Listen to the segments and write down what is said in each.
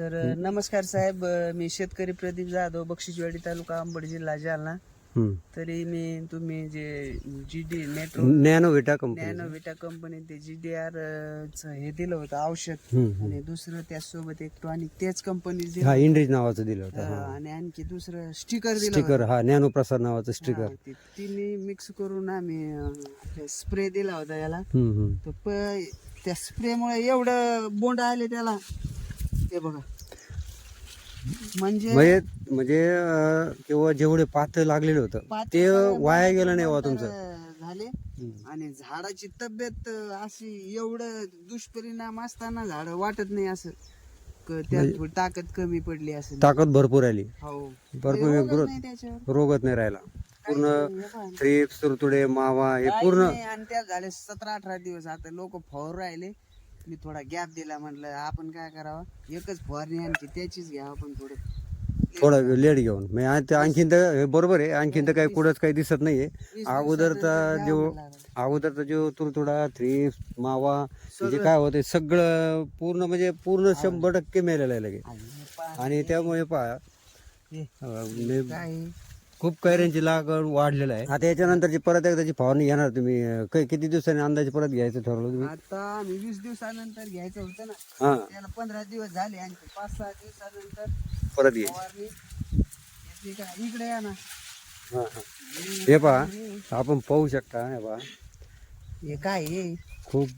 तर नमस्कार साहेब मी शेतकरी प्रदीप जाधव बक्षीसवाडी तालुका अंबड जिल्हा जालना. हम्म. तरी मी तुम्ही जे G D metro Nanovita company Nanovita company ते जी डी आर हे दिलं होतं औषध. हम्म, हम्म. आणि दुसरं त्याचसोबत एक टॉनिक तेच कंपनी हा इंड्रीज नावाचं दिलं होतं हा. आणि आणखी दुसरं स्टिकर दिलं स्टिकर हा नॅनो प्रसाद नावाचं स्टिकर हा, ते तिन्ही मिक्स करून आम्ही स्प्रे दिला होता याला. हम्म, हम्म. तर प त्या स्प्रेमुळे एवढं बोंड आले त्याला. ते बघा. म्हणजे म्हणजे म्हणजे अं, किंवा जेवढे पातळ लागलेलं होतं ते वाया गेलं नाही बा तुमचं. झाले. आणि झाडाची तब्येत अशी एवढं दुष्परिणाम असताना झाड वाटत नाही असं. क- त्यात थोडी ताकद कमी पडली असं ताकद भरपूर आली. हो. भरपूर ग्रोथ नाही त्याच्यावर? रोगच नाही राहिला. पूर्ण हे पहा. थ्रिप्स तुरतुडे मावा हे पूर्ण आणि त्या झाले सतरा अठरा दिवस. आता लोक फवार राहिले. मी थोडा गॅप दिला म्हटलं आपण काय करावं? एकच फवारणी आणखी त्याचीच घ्यावं आपण थोडं. थोडा लेट घेऊन. म्हणजे आ- ते आणखीन तर हे बरोबर आहे. आणखीन तर काही कुठंच काही दिसत नाहीये. अगोदरचा जो. अगोदरचा जो तुरतुडा थ्रिप्स मावा म्हणजे काय होते सगळं पूर्ण म्हणजे पूर्ण शंभर टक्के मेलेलं आहे लगे आणि त्यामुळे पहा अं, काय खूप कैऱ्यांची लागवड वाढलेलं आहे. आता याच्यानंतरची परत एकदाची फवारणी घेणार तुम्ही कै- किती दिवसांनी अंदाजे परत घ्यायचं ठरवलं तुम्ही? आता आम्ही वीस दिवसानंतर घ्यायचं होतं ना. हा. त्याला पंधरा दिवस झाले आणखी पाच सहा दिवसानंतर परत घ्यायचं. फवारणी घेतली का? इकडे या ना. हा, हा. हे पहा आपण पाहू शकता हे पहा. हे काय हे? खूप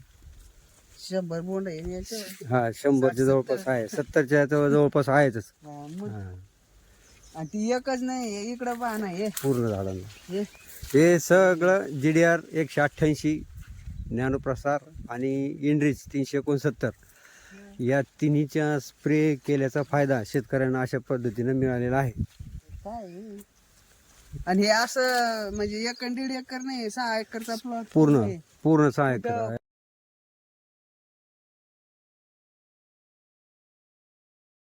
शंभर बोंड आहे याच्यावर. हा शंभरच्या जवळपास आहे. सत्तरच्या जवळ- जवळपास आहेच हा, मग. हा, आणि ती एकच नाही हे इकडं पहा ना हे. पूर्ण झाडांना. हे. हे सगळं जी डी आर एकशे अठ्ठ्याऐंशी ज्ञानप्रसार आणि इंड्रीज तीनशे एकोणसत्तर. या तिन्हीच्या स्प्रे केल्याचा फायदा शेतकऱ्यांना अशा पद्धतीनं मिळालेला आहे. काय? हे? आणि हे असं म्हणजे एक आणि दीड एकर नाही सहा एकरचा प्लॉट पूर्ण पूर्ण सहाय्य